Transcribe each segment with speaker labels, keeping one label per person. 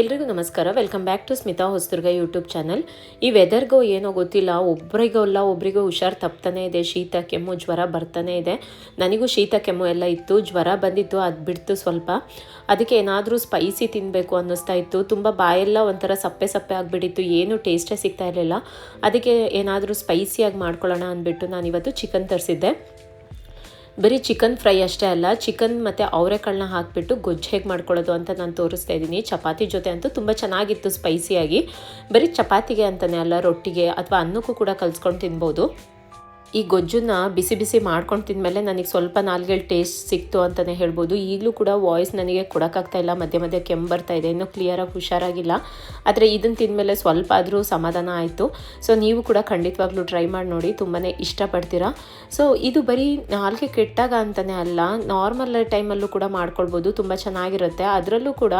Speaker 1: ಎಲ್ರಿಗೂ ನಮಸ್ಕಾರ. Welcome back to Smita Hosadurga YouTube channel ಈ ವೆದರ್ಗೋ ಏನೋ ಗೊತ್ತಿಲ್ಲ. ಒಬ್ರಿಗಲ್ಲ ಒಬ್ರಿಗೂ ಹುಷಾರು ತಪ್ತಾನೆ ಇದೆ. ಶೀತ, ಕೆಮ್ಮು, ಜ್ವರ ಬರ್ತಾನೆ ಇದೆ. ನನಗೂ ಶೀತ, ಕೆಮ್ಮು ಎಲ್ಲ ಇತ್ತು. ಜ್ವರ ಬಂದಿತ್ತು, ಅದು ಬಿಡ್ತು ಸ್ವಲ್ಪ. ಅದಕ್ಕೆ ಏನಾದರೂ ಸ್ಪೈಸಿ ತಿನ್ನಬೇಕು ಅನ್ನಿಸ್ತಾ ಇತ್ತು. ತುಂಬ ಬಾಯೆಲ್ಲ ಒಂಥರ ಸಪ್ಪೆ ಸಪ್ಪೆ ಆಗಿಬಿಟ್ಟಿತ್ತು. ಏನು ಟೇಸ್ಟೇ ಸಿಗ್ತಾ ಇರಲಿಲ್ಲ. ಅದಕ್ಕೆ ಏನಾದರೂ ಸ್ಪೈಸಿಯಾಗಿ ಮಾಡ್ಕೊಳ್ಳೋಣ ಅಂದ್ಬಿಟ್ಟು ನಾನಿವತ್ತು ಚಿಕನ್ ತರಿಸಿದ್ದೆ. ಬರೀ ಚಿಕನ್ ಫ್ರೈ ಅಷ್ಟೇ ಅಲ್ಲ ಚಿಕನ್ ಮತ್ತು ಅವರೆಕಾಳನ್ನ ಹಾಕಿಬಿಟ್ಟು ಗೊಜ್ಜು ಹೇಗೆ ಮಾಡ್ಕೊಳ್ಳೋದು ಅಂತ ನಾನು ತೋರಿಸ್ತಾ ಇದ್ದೀನಿ. ಚಪಾತಿ ಜೊತೆ ಅಂತೂ ತುಂಬ ಚೆನ್ನಾಗಿತ್ತು ಸ್ಪೈಸಿಯಾಗಿ ಬರೀ ಚಪಾತಿಗೆ ಅಂತಲೇ ಅಲ್ಲ, ರೊಟ್ಟಿಗೆ ಅಥವಾ ಅನ್ನಕ್ಕೂ ಕೂಡ ಕಲ್ಸ್ಕೊಂಡು ತಿನ್ಬೋದು. ಈ ಗೊಜ್ಜನ್ನ ಬಿಸಿ ಬಿಸಿ ಮಾಡ್ಕೊಂಡು ತಿಂದಮೇಲೆ ನನಗೆ ಸ್ವಲ್ಪ ನಾಲ್ಗೆಲ್ ಟೇಸ್ಟ್ ಸಿಕ್ತು ಅಂತಲೇ ಹೇಳ್ಬೋದು. ಈಗಲೂ ಕೂಡ ವಾಯ್ಸ್ ನನಗೆ ಕೊಡೋಕ್ಕಾಗ್ತಾ ಇಲ್ಲ, ಮಧ್ಯೆ ಮಧ್ಯೆ ಕೆಮ್ಮು ಬರ್ತಾ ಇದೆ, ಇನ್ನೂ ಕ್ಲಿಯರಾಗಿ ಹುಷಾರಾಗಿಲ್ಲ. ಆದರೆ ಇದನ್ನು ತಿಂದಮೇಲೆ ಸ್ವಲ್ಪ ಆದರೂ ಸಮಾಧಾನ ಆಯಿತು. ಸೊ ನೀವು ಕೂಡ ಖಂಡಿತವಾಗ್ಲೂ ಟ್ರೈ ಮಾಡಿ ನೋಡಿ ತುಂಬಾ ಇಷ್ಟಪಡ್ತೀರಾ. ಸೊ ಇದು ಬರೀ ನಾಲ್ಗೆ ಕೆಟ್ಟಾಗ ಅಂತಲೇ ಅಲ್ಲ ನಾರ್ಮಲ್ ಟೈಮಲ್ಲೂ ಕೂಡ ಮಾಡ್ಕೊಳ್ಬೋದು, ತುಂಬ ಚೆನ್ನಾಗಿರುತ್ತೆ. ಅದರಲ್ಲೂ ಕೂಡ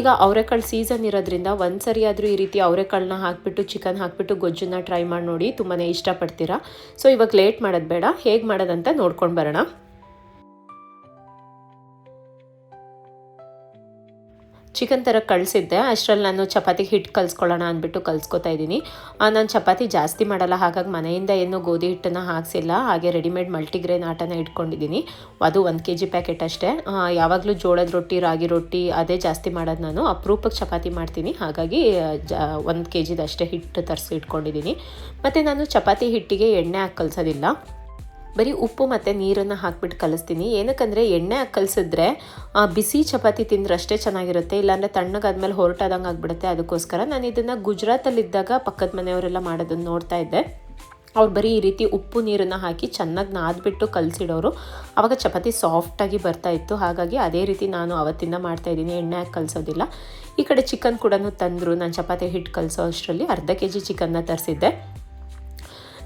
Speaker 1: ಈಗ ಅವರೆಕಾಳು ಸೀಸನ್ ಇರೋದ್ರಿಂದ ಒಂದು ಸರಿ ಆದರೂ ಈ ರೀತಿ ಅವರೆಕಾಳನ್ನ ಹಾಕಿಬಿಟ್ಟು ಚಿಕನ್ ಹಾಕಿಬಿಟ್ಟು ಗೊಜ್ಜನ್ನ ಟ್ರೈ ಮಾಡಿ ನೋಡಿ ತುಂಬಾ ಇಷ್ಟಪಡ್ತೀರಾ. ಸೊ ಇವಾಗ ಲೇಟ್ ಮಾಡೋದು ಬೇಡ ಹೇಗೆ ಮಾಡೋದಂತ ನೋಡ್ಕೊಂಡು ಬರೋಣ. ಚಿಕನ್ ಥರ ಕಳಿಸಿದ್ದೆ. ಅಷ್ಟರಲ್ಲಿ ನಾನು ಚಪಾತಿ ಹಿಟ್ಟು ಕಲಿಸ್ಕೊಳ್ಳೋಣ ಅಂದ್ಬಿಟ್ಟು ಕಲ್ಸ್ಕೊತಾ ಇದ್ದೀನಿ. ನಾನು ಚಪಾತಿ ಜಾಸ್ತಿ ಮಾಡಲ್ಲ. ಹಾಗಾಗಿ ಮನೆಯಿಂದ ಏನು ಗೋಧಿ ಹಿಟ್ಟನ್ನು ಹಾಕ್ಸಿಲ್ಲ. ಹಾಗೆ ರೆಡಿಮೇಡ್ ಮಲ್ಟಿಗ್ರೇನ್ ಆಟನ ಇಟ್ಕೊಂಡಿದ್ದೀನಿ. ಅದು ಒಂದು ಕೆ ಜಿ ಪ್ಯಾಕೆಟ್ ಅಷ್ಟೇ. ಯಾವಾಗಲೂ ಜೋಳದ ರೊಟ್ಟಿ, ರಾಗಿ ರೊಟ್ಟಿ ಅದೇ ಜಾಸ್ತಿ ಮಾಡೋದು ನಾನು. ಅಪರೂಪಕ್ಕೆ ಚಪಾತಿ ಮಾಡ್ತೀನಿ. ಹಾಗಾಗಿ ಜ, ಒಂದು ಕೆ ಜಿದಷ್ಟೇ ಹಿಟ್ಟು ತರಿಸಿ ಇಟ್ಕೊಂಡಿದ್ದೀನಿ. ಮತ್ತು ನಾನು ಚಪಾತಿ ಹಿಟ್ಟಿಗೆ ಎಣ್ಣೆ ಹಾಕಿ ಕಲಿಸೋದಿಲ್ಲ. ಬರೀ ಉಪ್ಪು ಮತ್ತು ನೀರನ್ನು ಹಾಕ್ಬಿಟ್ಟು ಕಲಿಸ್ತೀನಿ. ಏನಕ್ಕಂದರೆ ಎಣ್ಣೆ ಹಾಕಿ ಕಲಿಸಿದ್ರೆ ಬಿಸಿ ಚಪಾತಿ ತಿಂದ್ರೆ ಅಷ್ಟೇ ಚೆನ್ನಾಗಿರುತ್ತೆ. ಇಲ್ಲಾಂದರೆ ತಣ್ಣಗಾದ್ಮೇಲೆ ಹೊರಟಾದಂಗೆ ಆಗಿಬಿಡುತ್ತೆ. ಅದಕ್ಕೋಸ್ಕರ ನಾನು ಇದನ್ನು ಗುಜರಾತಲ್ಲಿದ್ದಾಗ ಪಕ್ಕದ ಮನೆಯವರೆಲ್ಲ ಮಾಡೋದನ್ನು ನೋಡ್ತಾ ಇದ್ದೆ. ಅವ್ರು ಬರೀ ಈ ರೀತಿ ಉಪ್ಪು ನೀರನ್ನು ಹಾಕಿ ಚೆನ್ನಾಗಿ ನಾದ್ಬಿಟ್ಟು ಕಲಸಿಡೋರು. ಆವಾಗ ಚಪಾತಿ ಸಾಫ್ಟಾಗಿ ಬರ್ತಾ ಇತ್ತು. ಹಾಗಾಗಿ ಅದೇ ರೀತಿ ನಾನು ಅವತ್ತಿಂದ ಮಾಡ್ತಾ ಇದ್ದೀನಿ. ಎಣ್ಣೆ ಹಾಕಿ ಕಲಿಸೋದಿಲ್ಲ. ಈ ಕಡೆ ಚಿಕನ್ ಕೂಡ ತಂದರು. ನಾನು ಚಪಾತಿ ಹಿಟ್ಟು ಕಲಿಸೋ ಅಷ್ಟರಲ್ಲಿ ಅರ್ಧ ಕೆ ಜಿ ಚಿಕನ್ನ ತರಿಸಿದ್ದೆ.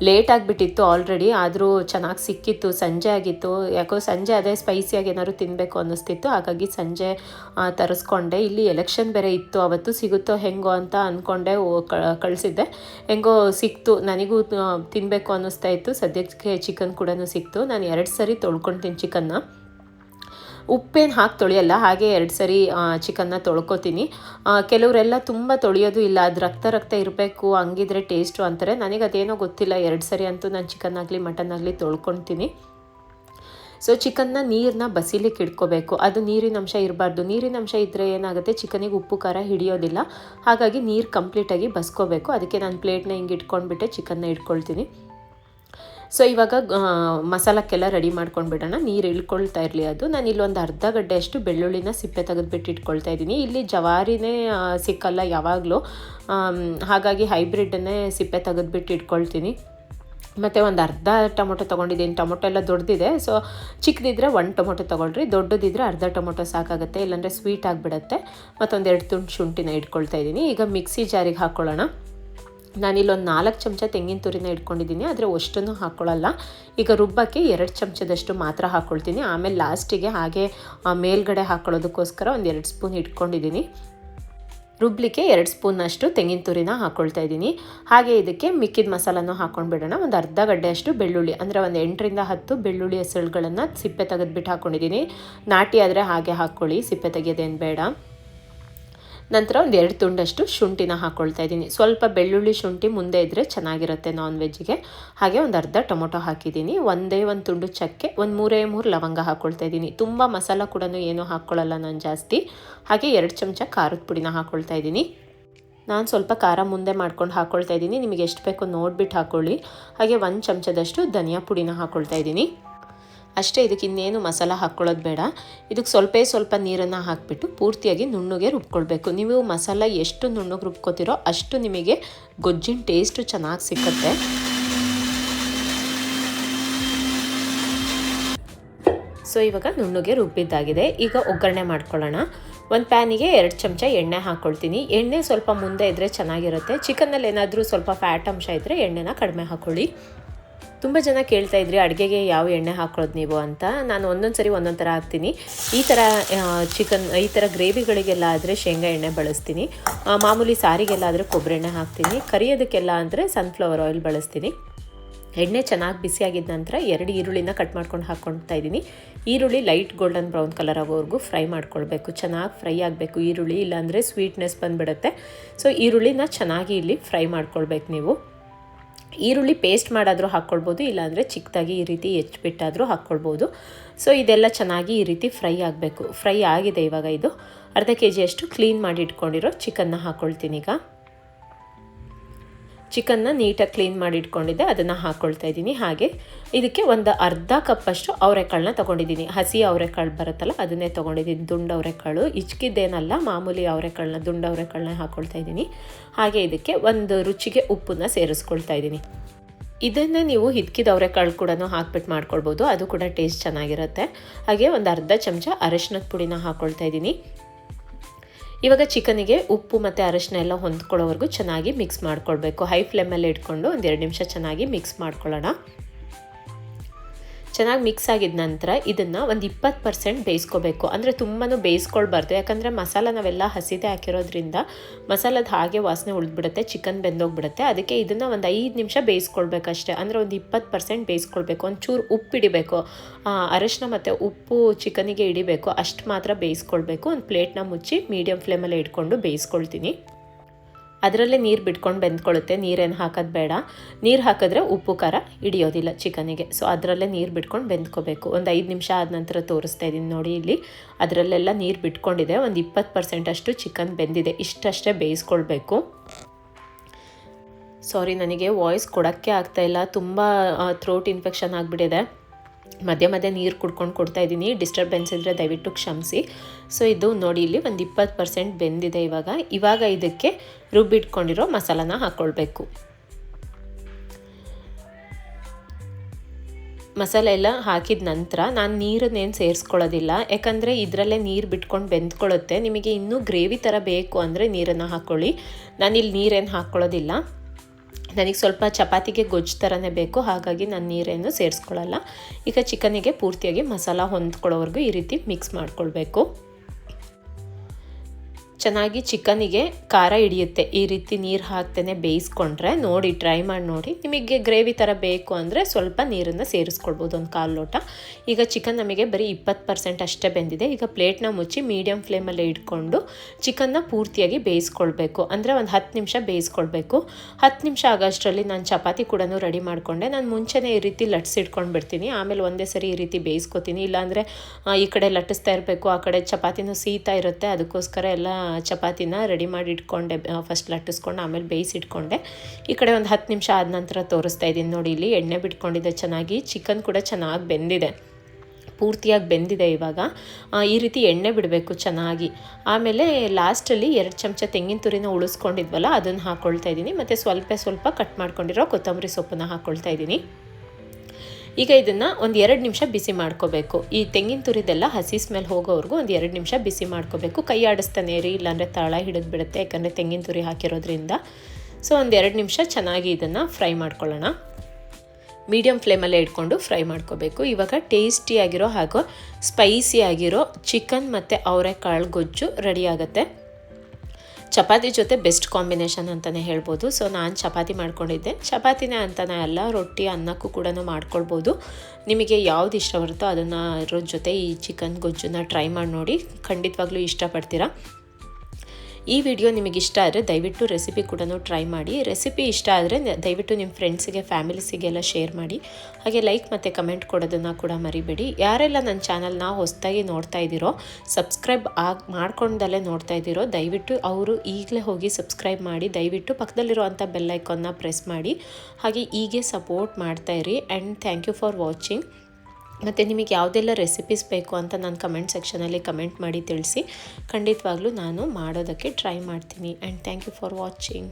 Speaker 1: ಲೇಟ್ ಆಗಿಬಿಟ್ಟಿತ್ತು ಆಲ್ರೆಡಿ ಆದರೂ ಚೆನ್ನಾಗಿ ಸಿಕ್ಕಿತ್ತು, ಸಂಜೆ ಆಗಿತ್ತು. ಯಾಕೋ ಸಂಜೆ ಅದೇ ಸ್ಪೈಸಿಯಾಗಿ ಏನಾದ್ರು ತಿನ್ನಬೇಕು ಅನ್ನಿಸ್ತಿತ್ತು. ಹಾಗಾಗಿ ಸಂಜೆ ತರಿಸ್ಕೊಂಡೆ. ಇಲ್ಲಿ ಎಲೆಕ್ಷನ್ ಬೇರೆ ಇತ್ತು. ಅವತ್ತು ಸಿಗುತ್ತೋ ಹೆಂಗೋ ಅಂತ ಅಂದ್ಕೊಂಡೆ ಕಳಿಸಿದ್ದೆ. ಹೆಂಗೋ ಸಿಕ್ತು. ನನಗೂ ತಿನ್ನಬೇಕು ಅನ್ನಿಸ್ತಾ ಇತ್ತು. ಸದ್ಯಕ್ಕೆ ಚಿಕನ್ ಕೂಡ ಸಿಕ್ತು. ನಾನು ಎರಡು ಸರಿ ತೊಳ್ಕೊಳ್ತೀನಿ ಚಿಕನ್ನ ಉಪ್ಪೇನು ಹಾಕಿ ತೊಳೆಯಲ್ಲ, ಹಾಗೆ ಎರಡು ಸರಿ ಚಿಕನ್ನ ತೊಳ್ಕೊತೀನಿ. ಕೆಲವರೆಲ್ಲ ತುಂಬ ತೊಳೆಯೋದು ಇಲ್ಲ. ಅದು ರಕ್ತ ರಕ್ತ ಇರಬೇಕು, ಹಂಗಿದ್ರೆ ಟೇಸ್ಟು ಅಂತಾರೆ. ನನಗೆ ಅದೇನೋ ಗೊತ್ತಿಲ್ಲ. ಎರಡು ಸರಿ ಅಂತೂ ನಾನು ಚಿಕನ್ ಆಗಲಿ ಮಟನ್ ಆಗಲಿ ತೊಳ್ಕೊತೀನಿ. ಸೊ ಚಿಕನ್ನ ನೀರನ್ನ ಬಸಿಲಿಕ್ಕೆ ಇಟ್ಕೋಬೇಕು ಅದು ನೀರಿನ ಅಂಶ ಇರಬಾರ್ದು. ನೀರಿನ ಅಂಶ ಇದ್ದರೆ ಏನಾಗುತ್ತೆ? ಚಿಕನಿಗೆ ಉಪ್ಪು, ಖಾರ ಹಿಡಿಯೋದಿಲ್ಲ. ಹಾಗಾಗಿ ನೀರು ಕಂಪ್ಲೀಟಾಗಿ ಬಸ್ಕೋಬೇಕು. ಅದಕ್ಕೆ ನಾನು ಪ್ಲೇಟ್ನ ಹಿಂಗೆ ಇಟ್ಕೊಂಡ್ಬಿಟ್ಟೆ ಚಿಕನ್ನ ಇಟ್ಕೊಳ್ತೀನಿ. ಸೊ ಇವಾಗ ಮಸಾಲಕ್ಕೆಲ್ಲ ರೆಡಿ ಮಾಡ್ಕೊಂಡು ಬಿಡೋಣ. ನೀರು ಇಳ್ಕೊಳ್ತಾ ಇರಲಿ ಅದು. ನಾನು ಇಲ್ಲೊಂದು ಅರ್ಧ ಗಡ್ಡೆಯಷ್ಟು ಬೆಳ್ಳುಳ್ಳಿನ ಸಿಪ್ಪೆ ತೆಗೆದುಬಿಟ್ಟು ಇಟ್ಕೊಳ್ತಾ ಇದ್ದೀನಿ. ಇಲ್ಲಿ ಜವಾರಿನೇ ಸಿಕ್ಕಲ್ಲ ಯಾವಾಗಲೂ. ಹಾಗಾಗಿ ಹೈಬ್ರಿಡನ್ನೇ ಸಿಪ್ಪೆ ತೆಗೆದುಬಿಟ್ಟು ಇಟ್ಕೊಳ್ತೀನಿ. ಮತ್ತು ಒಂದು ಅರ್ಧ ಟೊಮೊಟೊ ತೊಗೊಂಡಿದ್ದೀನಿ. ಟೊಮೊಟೊ ಎಲ್ಲ ದೊಡ್ಡದಿದೆ ಸೊ ಚಿಕ್ಕದಿದ್ರೆ ಒಂದು ಟೊಮೊಟೊ ತೊಗೊಳ್ರಿ. ದೊಡ್ಡದಿದ್ರೆ ಅರ್ಧ ಟೊಮೊಟೊ ಸಾಕಾಗುತ್ತೆ. ಇಲ್ಲಾಂದರೆ ಸ್ವೀಟ್ ಆಗಿಬಿಡುತ್ತೆ. ಮತ್ತೊಂದು ಎರಡು ತುಂಡು ಶುಂಠಿನ ಇಟ್ಕೊಳ್ತಾ ಇದ್ದೀನಿ. ಈಗ ಮಿಕ್ಸಿ ಜಾರಿಗೆ ಹಾಕ್ಕೊಳ್ಳೋಣ ನಾನಿಲ್ಲೊಂದು ನಾಲ್ಕು ಚಮಚ ತೆಂಗಿನ ತುರಿನ ಇಟ್ಕೊಂಡಿದ್ದೀನಿ, ಆದರೆ ಅಷ್ಟನ್ನು ಹಾಕ್ಕೊಳ್ಳಲ್ಲ ಈಗ ರುಬ್ಬಕ್ಕೆ ಎರಡು ಚಮಚದಷ್ಟು ಮಾತ್ರ ಹಾಕ್ಕೊಳ್ತೀನಿ ಆಮೇಲೆ ಲಾಸ್ಟಿಗೆ ಹಾಗೆ ಮೇಲ್ಗಡೆ ಹಾಕ್ಕೊಳ್ಳೋದಕ್ಕೋಸ್ಕರ ಒಂದು ಎರಡು ಸ್ಪೂನ್ ಇಟ್ಕೊಂಡಿದ್ದೀನಿ. ರುಬ್ಲಿಕ್ಕೆ ಎರಡು ಸ್ಪೂನಷ್ಟು ತೆಂಗಿನ ತುರಿನ ಹಾಕ್ಕೊಳ್ತಾ ಇದ್ದೀನಿ. ಹಾಗೆ ಇದಕ್ಕೆ ಮಿಕ್ಕಿದ ಮಸಾಲನೂ ಹಾಕ್ಕೊಂಡು ಬಿಡೋಣ. ಒಂದು ಅರ್ಧ ಗಡ್ಡೆಯಷ್ಟು ಬೆಳ್ಳುಳ್ಳಿ, ಅಂದರೆ ಒಂದು ಎಂಟರಿಂದ ಹತ್ತು ಬೆಳ್ಳುಳ್ಳಿ ಹೆಸರುಗಳನ್ನು ಸಿಪ್ಪೆ ತೆಗೆದುಬಿಟ್ಟು ಹಾಕ್ಕೊಂಡಿದ್ದೀನಿ ನಾಟಿ ಆದರೆ ಹಾಗೆ ಹಾಕ್ಕೊಳ್ಳಿ ಸಿಪ್ಪೆ ತೆಗೆಯೋದೇನು ಬೇಡ. ನಂತರ ಒಂದು ಎರಡು ತುಂಡಷ್ಟು ಶುಂಠಿನ ಹಾಕ್ಕೊಳ್ತಾ ಇದ್ದೀನಿ. ಸ್ವಲ್ಪ ಬೆಳ್ಳುಳ್ಳಿ ಶುಂಠಿ ಮುಂದೆ ಇದ್ದರೆ ಚೆನ್ನಾಗಿರುತ್ತೆ ನಾನ್ ವೆಜ್ಗೆ ಹಾಗೆ ಒಂದು ಅರ್ಧ ಟೊಮೊಟೊ ಹಾಕಿದ್ದೀನಿ. ಒಂದೇ ಒಂದು ತುಂಡು ಚಕ್ಕೆ, ಒಂದು ಮೂರೇ ಮೂರು ಲವಂಗ ಹಾಕ್ಕೊಳ್ತಾ ಇದ್ದೀನಿ. ತುಂಬ ಮಸಾಲ ಕೂಡ ಏನು ಹಾಕ್ಕೊಳ್ಳಲ್ಲ ನಾನು ಜಾಸ್ತಿ. ಹಾಗೆ ಎರಡು ಚಮಚ ಖಾರದ ಪುಡಿನ ಹಾಕ್ಕೊಳ್ತಾ ಇದ್ದೀನಿ. ನಾನು ಸ್ವಲ್ಪ ಖಾರ ಮುಂದೆ ಮಾಡ್ಕೊಂಡು ಹಾಕ್ಕೊಳ್ತಾ ಇದ್ದೀನಿ. ನಿಮಗೆ ಎಷ್ಟು ಬೇಕೋ ನೋಡಿಬಿಟ್ಟು ಹಾಕ್ಕೊಳ್ಳಿ ಹಾಗೆ ಒಂದು ಚಮಚದಷ್ಟು ಧನಿಯಾ ಪುಡಿನ ಹಾಕ್ಕೊಳ್ತಾ ಇದ್ದೀನಿ. ಅಷ್ಟೇ, ಇದಕ್ಕೆ ಇನ್ನೇನು ಮಸಾಲ ಹಾಕ್ಕೊಳ್ಳೋದು ಬೇಡ. ಇದಕ್ಕೆ ಸ್ವಲ್ಪ ಸ್ವಲ್ಪ ನೀರನ್ನು ಹಾಕಿಬಿಟ್ಟು ಪೂರ್ತಿಯಾಗಿ ನುಣ್ಣಗೆ ರುಬ್ಕೊಳ್ಬೇಕು. ನೀವು ಮಸಾಲ ಎಷ್ಟು ನುಣ್ಣಗೆ ರುಬ್ಕೋತಿರೋ ಅಷ್ಟು ನಿಮಗೆ ಗೊಜ್ಜಿನ ಟೇಸ್ಟು ಚೆನ್ನಾಗಿ ಸಿಕ್ಕತ್ತೆ. ಸೊ, ಇವಾಗ ನುಣ್ಣಗೆ ರುಬ್ಬಿದ್ದಾಗಿದೆ. ಈಗ ಒಗ್ಗರಣೆ ಮಾಡ್ಕೊಳ್ಳೋಣ. ಒಂದು ಪ್ಯಾನಿಗೆ ಎರಡು ಚಮಚ ಎಣ್ಣೆ ಹಾಕ್ಕೊಳ್ತೀನಿ. ಎಣ್ಣೆ ಸ್ವಲ್ಪ ಮುಂದೆ ಇದ್ದರೆ ಚೆನ್ನಾಗಿರುತ್ತೆ. ಚಿಕನ್ನಲ್ಲಿ ಏನಾದರೂ ಸ್ವಲ್ಪ ಫ್ಯಾಟ್ ಅಂಶ ಇದ್ದರೆ ಎಣ್ಣೆನ ಕಡಿಮೆ ಹಾಕ್ಕೊಳ್ಳಿ ತುಂಬ ಜನ ಕೇಳ್ತಾ ಇದ್ರಿ, ಅಡುಗೆಗೆ ಯಾವ ಎಣ್ಣೆ ಹಾಕೊಳ್ಳೋದು ನೀವು ಅಂತ. ನಾನು ಒಂದೊಂದು ಸರಿ ಒಂದೊಂದು ಥರ ಹಾಕ್ತೀನಿ. ಈ ಥರ ಚಿಕನ್ ಈ ಥರ ಗ್ರೇವಿಗಳಿಗೆಲ್ಲ ಆದರೆ ಶೇಂಗಾ ಎಣ್ಣೆ ಬಳಸ್ತೀನಿ. ಮಾಮೂಲಿ ಸಾರಿಗೆಲ್ಲ ಆದರೆ ಕೊಬ್ಬರಿ ಎಣ್ಣೆ ಹಾಕ್ತೀನಿ. ಕರಿಯೋದಕ್ಕೆಲ್ಲ ಅಂದರೆ ಸನ್ಫ್ಲವರ್ ಆಯಿಲ್ ಬಳಸ್ತೀನಿ. ಎಣ್ಣೆ ಚೆನ್ನಾಗಿ ಬಿಸಿಯಾಗಿದ್ದ ನಂತರ ಎರಡು ಈರುಳ್ಳಿನ ಕಟ್ ಮಾಡ್ಕೊಂಡು ಹಾಕ್ಕೊಳ್ತಾ ಇದ್ದೀನಿ. ಈರುಳ್ಳಿ ಲೈಟ್ ಗೋಲ್ಡನ್ ಬ್ರೌನ್ ಕಲರ್ ಆಗೋವರೆಗೂ ಫ್ರೈ ಮಾಡ್ಕೊಳ್ಬೇಕು. ಚೆನ್ನಾಗಿ ಫ್ರೈ ಆಗಬೇಕು ಈರುಳ್ಳಿ, ಇಲ್ಲಾಂದರೆ ಸ್ವೀಟ್ನೆಸ್ ಬಂದುಬಿಡುತ್ತೆ. ಸೊ ಈರುಳ್ಳಿನ ಚೆನ್ನಾಗಿ ಇಲ್ಲಿ ಫ್ರೈ ಮಾಡ್ಕೊಳ್ಬೇಕು ನೀವು. ಈರುಳ್ಳಿ ಪೇಸ್ಟ್ ಮಾಡಾದರೂ ಹಾಕ್ಕೊಳ್ಬೋದು ಇಲ್ಲಾಂದರೆ ಚಿಕ್ಕದಾಗಿ ಈ ರೀತಿ ಹೆಚ್ಚಿಬಿಟ್ಟಾದರೂ ಹಾಕ್ಕೊಳ್ಬೋದು ಸೊ ಇದೆಲ್ಲ ಚೆನ್ನಾಗಿ ಈ ರೀತಿ ಫ್ರೈ ಆಗಬೇಕು. ಫ್ರೈ ಆಗಿದೆ ಇವಾಗ ಇದು. ಅರ್ಧ ಕೆ ಜಿಯಷ್ಟು ಕ್ಲೀನ್ ಮಾಡಿ ಇಟ್ಕೊಂಡಿರೋ ಚಿಕನ್ನ ಹಾಕ್ಕೊಳ್ತೀನಿ ಈಗ. ಚಿಕನ್ನ ನೀಟಾಗಿ ಕ್ಲೀನ್ ಮಾಡಿ ಇಟ್ಕೊಂಡಿದ್ದೆ ಅದನ್ನು ಹಾಕ್ಕೊಳ್ತಾ ಇದ್ದೀನಿ. ಹಾಗೆ ಇದಕ್ಕೆ ಒಂದು ಅರ್ಧ ಕಪ್ಪಷ್ಟು ಅವರೆಕಾಳನ್ನ ತೊಗೊಂಡಿದ್ದೀನಿ. ಹಸಿ ಅವರೆಕಾಳು ಬರುತ್ತಲ್ಲ, ಅದನ್ನೇ ತೊಗೊಂಡಿದ್ದೀನಿ. ದುಂಡು ಅವರೆಕಾಳು, ಇಚ್ಕಿದ್ದೇನಲ್ಲ, ಮಾಮೂಲಿ ಅವರೆಕಾಳನ್ನ, ದುಂಡು ಅವರೆಕಾಳನ್ನ ಹಾಕ್ಕೊಳ್ತಾ ಇದ್ದೀನಿ. ಹಾಗೆ ಇದಕ್ಕೆ ಒಂದು ರುಚಿಗೆ ಉಪ್ಪನ್ನ ಸೇರಿಸ್ಕೊಳ್ತಾ ಇದ್ದೀನಿ. ಇದನ್ನೇ ನೀವು ಹಿದ್ಕಿದ ಅವರೆಕಾಳು ಕೂಡ ಹಾಕ್ಬಿಟ್ಟು ಮಾಡ್ಕೊಳ್ಬೋದು, ಅದು ಕೂಡ ಟೇಸ್ಟ್ ಚೆನ್ನಾಗಿರುತ್ತೆ. ಹಾಗೆ ಒಂದು ಅರ್ಧ ಚಮಚ ಅರಶಿನದ ಪುಡಿನ ಹಾಕ್ಕೊಳ್ತಾ ಇದ್ದೀನಿ. ಇವಾಗ ಚಿಕನಿಗೆ ಉಪ್ಪು ಮತ್ತು ಅರಶಿನ ಎಲ್ಲ ಹೊಂದ್ಕೊಳ್ಳೋವರೆಗೂ ಚೆನ್ನಾಗಿ ಮಿಕ್ಸ್ ಮಾಡ್ಕೊಳ್ಬೇಕು. ಹೈ ಫ್ಲೇಮಲ್ಲಿ ಇಟ್ಕೊಂಡು ಒಂದು ಎರಡು ನಿಮಿಷ ಚೆನ್ನಾಗಿ ಮಿಕ್ಸ್ ಮಾಡ್ಕೊಳ್ಳೋಣ. ಚೆನ್ನಾಗಿ ಮಿಕ್ಸ್ ಆಗಿದ ನಂತರ ಇದನ್ನು ಒಂದು ಇಪ್ಪತ್ತು ಪರ್ಸೆಂಟ್ ಬೇಯಿಸ್ಕೋಬೇಕು. ಅಂದರೆ ತುಂಬಾ ಬೇಯಿಸ್ಕೊಳ್ಬಾರ್ದು. ಯಾಕಂದರೆ ಮಸಾಲ ನಾವೆಲ್ಲ ಹಸಿದೆ ಹಾಕಿರೋದ್ರಿಂದ ಮಸಾಲದ ಹಾಗೆ ವಾಸನೆ ಉಳಿದ್ಬಿಡುತ್ತೆ ಚಿಕನ್ ಬೆಂದೋಗ್ಬಿಡುತ್ತೆ. ಅದಕ್ಕೆ ಇದನ್ನು ಒಂದು ಐದು ನಿಮಿಷ ಬೇಯಿಸ್ಕೊಳ್ಬೇಕಷ್ಟೇ. ಅಂದರೆ ಒಂದು ಇಪ್ಪತ್ತು ಪರ್ಸೆಂಟ್ ಬೇಯಿಸ್ಕೊಳ್ಬೇಕು. ಒಂಚೂರು ಉಪ್ಪು ಹಿಡಿಬೇಕು ಅರಶಿನ ಮತ್ತು ಉಪ್ಪು ಚಿಕನಿಗೆ ಹಿಡಿಬೇಕು ಅಷ್ಟು ಮಾತ್ರ ಬೇಯಿಸ್ಕೊಳ್ಬೇಕು. ಒಂದು ಪ್ಲೇಟ್ನ ಮುಚ್ಚಿ ಮೀಡಿಯಮ್ ಫ್ಲೇಮಲ್ಲಿ ಇಟ್ಕೊಂಡು ಬೇಯಿಸ್ಕೊಳ್ತೀನಿ. ಅದರಲ್ಲೇ ನೀರು ಬಿಟ್ಕೊಂಡು ಬೆಂದ್ಕೊಳ್ಳುತ್ತೆ ನೀರೇನು ಹಾಕೋದು ಬೇಡ. ನೀರು ಹಾಕಿದ್ರೆ ಉಪ್ಪು, ಖಾರ ಹಿಡಿಯೋದಿಲ್ಲ ಚಿಕನಿಗೆ. ಸೊ ಅದರಲ್ಲೇ ನೀರು ಬಿಟ್ಕೊಂಡು ಬೆಂದ್ಕೋಬೇಕು. ಒಂದು ಐದು ನಿಮಿಷ ಆದ ನಂತರ ತೋರಿಸ್ತಾ ಇದ್ದೀನಿ ನೋಡಿ ಇಲ್ಲಿ. ಅದರಲ್ಲೆಲ್ಲ ನೀರು ಬಿಟ್ಕೊಂಡಿದೆ. ಒಂದು ಇಪ್ಪತ್ತು ಪರ್ಸೆಂಟಷ್ಟು ಚಿಕನ್ ಬೆಂದಿದೆ. ಇಷ್ಟಷ್ಟೇ ಬೇಯಿಸ್ಕೊಳ್ಬೇಕು. ಸಾರಿ ನನಗೆ ವಾಯ್ಸ್ ಕೊಡೋಕ್ಕೆ ಆಗ್ತಾಯಿಲ್ಲ ತುಂಬ ಥ್ರೋಟ್ ಇನ್ಫೆಕ್ಷನ್ ಆಗಿಬಿಟ್ಟಿದೆ. ಮಧ್ಯೆ ಮಧ್ಯೆ ನೀರು ಕುಡ್ಕೊಂಡು ಕೊಡ್ತಾ ಇದ್ದೀನಿ. ಡಿಸ್ಟರ್ಬೆನ್ಸ್ ಇದ್ದರೆ ದಯವಿಟ್ಟು ಕ್ಷಮಿಸಿ. ಸೊ ಇದು ನೋಡಿ ಇಲ್ಲಿ ಒಂದು ಇಪ್ಪತ್ತು ಪರ್ಸೆಂಟ್ ಬೆಂದಿದೆ ಇವಾಗ. ಇವಾಗ ಇದಕ್ಕೆ ರುಬ್ಬಿಟ್ಕೊಂಡಿರೋ ಮಸಾಲಾನ ಹಾಕ್ಕೊಳ್ಬೇಕು ಮಸಾಲೆ ಎಲ್ಲ ಹಾಕಿದ ನಂತರ ನಾನು ನೀರನ್ನೇನು ಸೇರಿಸ್ಕೊಳ್ಳೋದಿಲ್ಲ. ಯಾಕಂದರೆ ಇದರಲ್ಲೇ ನೀರು ಬಿಟ್ಕೊಂಡು ಬೆಂದ್ಕೊಳ್ಳುತ್ತೆ. ನಿಮಗೆ ಇನ್ನೂ ಗ್ರೇವಿ ಥರ ಬೇಕು ಅಂದರೆ ನೀರನ್ನು ಹಾಕ್ಕೊಳ್ಳಿ ನಾನಿಲ್ಲಿ ನೀರೇನು ಹಾಕ್ಕೊಳ್ಳೋದಿಲ್ಲ ನನಗೆ ಸ್ವಲ್ಪ ಚಪಾತಿಗೆ ಗೊಜ್ಜು ಥರನೇ ಬೇಕು, ಹಾಗಾಗಿ ನಾನು ನೀರೇನು ಸೇರಿಸ್ಕೊಳ್ಳಲ್ಲ ಈಗ ಚಿಕನಿಗೆ ಪೂರ್ತಿಯಾಗಿ ಮಸಾಲ ಹೊಂದ್ಕೊಳ್ಳೋವರೆಗೂ ಈ ರೀತಿ ಮಿಕ್ಸ್ ಮಾಡ್ಕೊಳ್ಬೇಕು. ಚೆನ್ನಾಗಿ ಚಿಕನಿಗೆ ಖಾರ ಹಿಡಿಯುತ್ತೆ. ಈ ರೀತಿ ನೀರು ಹಾಕ್ತೇನೆ ಬೇಯಿಸ್ಕೊಂಡ್ರೆ. ನೋಡಿ ಟ್ರೈ ಮಾಡಿ ನೋಡಿ. ನಿಮಗೆ ಗ್ರೇವಿ ಥರ ಬೇಕು ಅಂದರೆ ಸ್ವಲ್ಪ ನೀರನ್ನು ಸೇರಿಸ್ಕೊಳ್ಬೋದು, ಒಂದು ಕಾಲು ಲೋಟ. ಈಗ ಚಿಕನ್ ನಮಗೆ ಬರೀ ಇಪ್ಪತ್ತು ಪರ್ಸೆಂಟ್ ಅಷ್ಟೇ ಬೆಂದಿದೆ. ಈಗ ಪ್ಲೇಟ್ನ ಮುಚ್ಚಿ ಮೀಡಿಯಮ್ ಫ್ಲೇಮಲ್ಲಿ ಇಟ್ಕೊಂಡು ಚಿಕನ್ನ ಪೂರ್ತಿಯಾಗಿ ಬೇಯಿಸ್ಕೊಳ್ಬೇಕು. ಅಂದರೆ ಒಂದು ಹತ್ತು ನಿಮಿಷ ಬೇಯಿಸ್ಕೊಳ್ಬೇಕು. ಹತ್ತು ನಿಮಿಷ ಆಗೋಷ್ಟರಲ್ಲಿ ನಾನು ಚಪಾತಿ ಕೂಡ ರೆಡಿ ಮಾಡಿಕೊಂಡೆ. ನಾನು ಮುಂಚೆನೇ ಈ ರೀತಿ ಲಟ್ಸಿಟ್ಕೊಂಡು ಬಿಡ್ತೀನಿ ಆಮೇಲೆ ಒಂದೇ ಸರಿ ಈ ರೀತಿ ಬೇಯಿಸ್ಕೊತೀನಿ. ಇಲ್ಲಾಂದರೆ ಈ ಕಡೆ ಲಟ್ಟಿಸ್ತಾ ಇರಬೇಕು, ಆ ಕಡೆ ಚಪಾತಿನೂ ಸೀತಾ ಇರುತ್ತೆ. ಅದಕ್ಕೋಸ್ಕರ ಎಲ್ಲ ಚಪಾತಿನ ರೆಡಿ ಮಾಡಿ ಇಟ್ಕೊಂಡೆ ಫಸ್ಟ್ ಲಟ್ಟಿಸ್ಕೊಂಡು ಆಮೇಲೆ ಬೇಯಿಸಿಟ್ಕೊಂಡೆ. ಈ ಕಡೆ ಒಂದು ಹತ್ತು ನಿಮಿಷ ಆದ ನಂತರ ತೋರಿಸ್ತಾ ಇದ್ದೀನಿ ನೋಡಿ ಇಲ್ಲಿ. ಎಣ್ಣೆ ಬಿಟ್ಕೊಂಡಿದೆ ಚೆನ್ನಾಗಿ. ಚಿಕನ್ ಕೂಡ ಚೆನ್ನಾಗಿ ಬೆಂದಿದೆ. ಪೂರ್ತಿಯಾಗಿ ಬೆಂದಿದೆ ಇವಾಗ. ಈ ರೀತಿ ಎಣ್ಣೆ ಬಿಡಬೇಕು ಚೆನ್ನಾಗಿ. ಆಮೇಲೆ ಲಾಸ್ಟಲ್ಲಿ ಎರಡು ಚಮಚ ತೆಂಗಿನ ತುರಿನ ಉಳಿಸ್ಕೊಂಡಿದ್ವಲ್ಲ, ಅದನ್ನು ಹಾಕ್ಕೊಳ್ತಾ ಇದ್ದೀನಿ. ಮತ್ತು ಸ್ವಲ್ಪ ಸ್ವಲ್ಪ ಕಟ್ ಮಾಡ್ಕೊಂಡಿರೋ ಕೊತ್ತಂಬರಿ ಸೊಪ್ಪನ್ನ ಹಾಕ್ಕೊಳ್ತಾ ಇದ್ದೀನಿ. ಈಗ ಇದನ್ನು ಒಂದು ಎರಡು ನಿಮಿಷ ಬಿಸಿ ಮಾಡ್ಕೋಬೇಕು. ಈ ತೆಂಗಿನ ತುರಿದೆಲ್ಲ ಹಸಿ ಸ್ಮೆಲ್ ಹೋಗೋವರೆಗೂ ಒಂದು ಎರಡು ನಿಮಿಷ ಬಿಸಿ ಮಾಡ್ಕೋಬೇಕು. ಕೈ ಆಡಿಸ್ತಾನೆ ರೀ ಇಲ್ಲಾಂದರೆ ತಾಳ ಹಿಡಿದು ಬಿಡುತ್ತೆ, ಯಾಕಂದರೆ ತೆಂಗಿನ ತುರಿ ಹಾಕಿರೋದ್ರಿಂದ. ಸೊ ಒಂದು ಎರಡು ನಿಮಿಷ ಚೆನ್ನಾಗಿ ಇದನ್ನು ಫ್ರೈ ಮಾಡ್ಕೊಳ್ಳೋಣ. ಮೀಡಿಯಂ ಫ್ಲೇಮಲ್ಲೇ ಇಟ್ಕೊಂಡು ಫ್ರೈ ಮಾಡ್ಕೋಬೇಕು. ಇವಾಗ ಟೇಸ್ಟಿಯಾಗಿರೋ ಹಾಗೂ ಸ್ಪೈಸಿ ಆಗಿರೋ ಚಿಕನ್ ಮತ್ತು ಅವರೆಕಾಳು ಗೊಜ್ಜು ರೆಡಿ ಆಗುತ್ತೆ. ಚಪಾತಿ ಜೊತೆ ಬೆಸ್ಟ್ ಕಾಂಬಿನೇಷನ್ ಅಂತಲೇ ಹೇಳ್ಬೋದು. ಸೊ ನಾನು ಚಪಾತಿ ಮಾಡ್ಕೊಂಡಿದ್ದೆ. ಚಪಾತಿನೇ ಅಂತಲೇ ಅಲ್ಲ ರೊಟ್ಟಿ ಅನ್ನಕ್ಕೂ ಕೂಡ ಮಾಡ್ಕೊಳ್ಬೋದು. ನಿಮಗೆ ಯಾವ್ದು ಇಷ್ಟ ಬರುತ್ತೋ ಅದನ್ನು ಅದ್ರ ಜೊತೆ ಈ ಚಿಕನ್ ಗೊಜ್ಜನ್ನ ಟ್ರೈ ಮಾಡಿ ನೋಡಿ. ಖಂಡಿತವಾಗ್ಲೂ ಇಷ್ಟಪಡ್ತೀರಾ? ಈ ವಿಡಿಯೋ ನಿಮಗೆ ಇಷ್ಟ ಆದರೆ ದಯವಿಟ್ಟು ರೆಸಿಪಿ ಕೂಡ ಟ್ರೈ ಮಾಡಿ. ರೆಸಿಪಿ ಇಷ್ಟ ಆದರೆ ದಯವಿಟ್ಟು ನಿಮ್ಮ ಫ್ರೆಂಡ್ಸಿಗೆ ಫ್ಯಾಮಿಲೀಸಿಗೆಲ್ಲ ಶೇರ್ ಮಾಡಿ. ಹಾಗೆ ಲೈಕ್ ಮತ್ತು ಕಮೆಂಟ್ ಕೊಡೋದನ್ನು ಕೂಡ ಮರಿಬೇಡಿ. ಯಾರೆಲ್ಲ ನನ್ನ ಚಾನಲ್ನ ಹೊಸದಾಗಿ ನೋಡ್ತಾ ಇದ್ದೀರೋ ಸಬ್ಸ್ಕ್ರೈಬ್ ಆಗಿ ಮಾಡ್ಕೊಂಡಲ್ಲೇ ನೋಡ್ತಾ ಇದ್ದೀರೋ, ದಯವಿಟ್ಟು ಅವರು ಈಗಲೇ ಹೋಗಿ ಸಬ್ಸ್ಕ್ರೈಬ್ ಮಾಡಿ, ದಯವಿಟ್ಟು ಪಕ್ಕದಲ್ಲಿರುವಂಥ ಬೆಲ್ಲೈಕನ್ನ ಪ್ರೆಸ್ ಮಾಡಿ. ಹಾಗೆ ಹೀಗೆ support ಮಾಡ್ತಾಯಿರಿ and thank you for watching ಮತ್ತು ನಿಮಗೆ ಯಾವುದೆಲ್ಲ ರೆಸಿಪೀಸ್ ಬೇಕು ಅಂತ ನಾನು ಕಮೆಂಟ್ ಸೆಕ್ಷನಲ್ಲಿ ಕಮೆಂಟ್ ಮಾಡಿ ತಿಳಿಸಿ ಖಂಡಿತವಾಗ್ಲೂ ನಾನು ಮಾಡೋದಕ್ಕೆ ಟ್ರೈ ಮಾಡ್ತೀನಿ. And thank you for watching